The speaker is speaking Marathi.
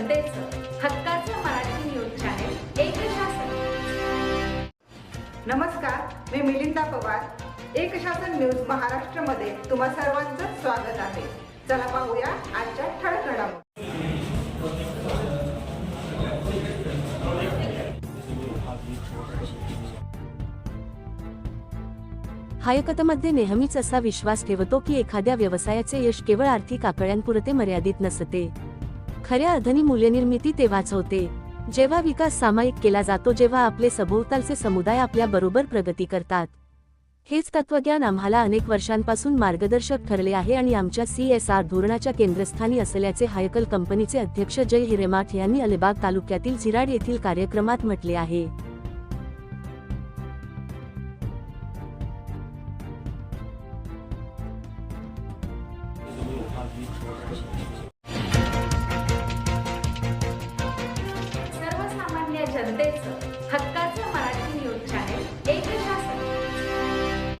जनतेचं हक्काचं मराठी न्यूज चॅनेल एक शासन नमस्कार मी मिलिंदा पवार. एक शासन न्यूज महाराष्ट्रमध्ये तुम्हा सर्वांचं स्वागत आहे. चला पाहूया आजच्या ठळक हायकतमध्ये नेहमीच असा विश्वास ठेवतो की एखाद्या व्यवसायाचे यश केवळ आर्थिक आकड्यांपुरते मर्यादित नसते. खऱ्या अधनी मूल्यनिर्मिती तेव्हाच होते. जेव्हा विकास सामायिक केला जातो जेव्हा आपले सभोवतालचे समुदाय आपल्या बरोबर प्रगती करतात. हेच तत्वज्ञान आम्हाला अनेक वर्षांपासून मार्गदर्शक ठरले आहे आणि आमच्या सी एस आर धोरणाच्या केंद्रस्थानी असल्याचे हायकल कंपनीचे अध्यक्ष जय हिरेमाठ यांनी अलिबाग तालुक्यातील झिराड येथील कार्यक्रमात म्हटले आहे.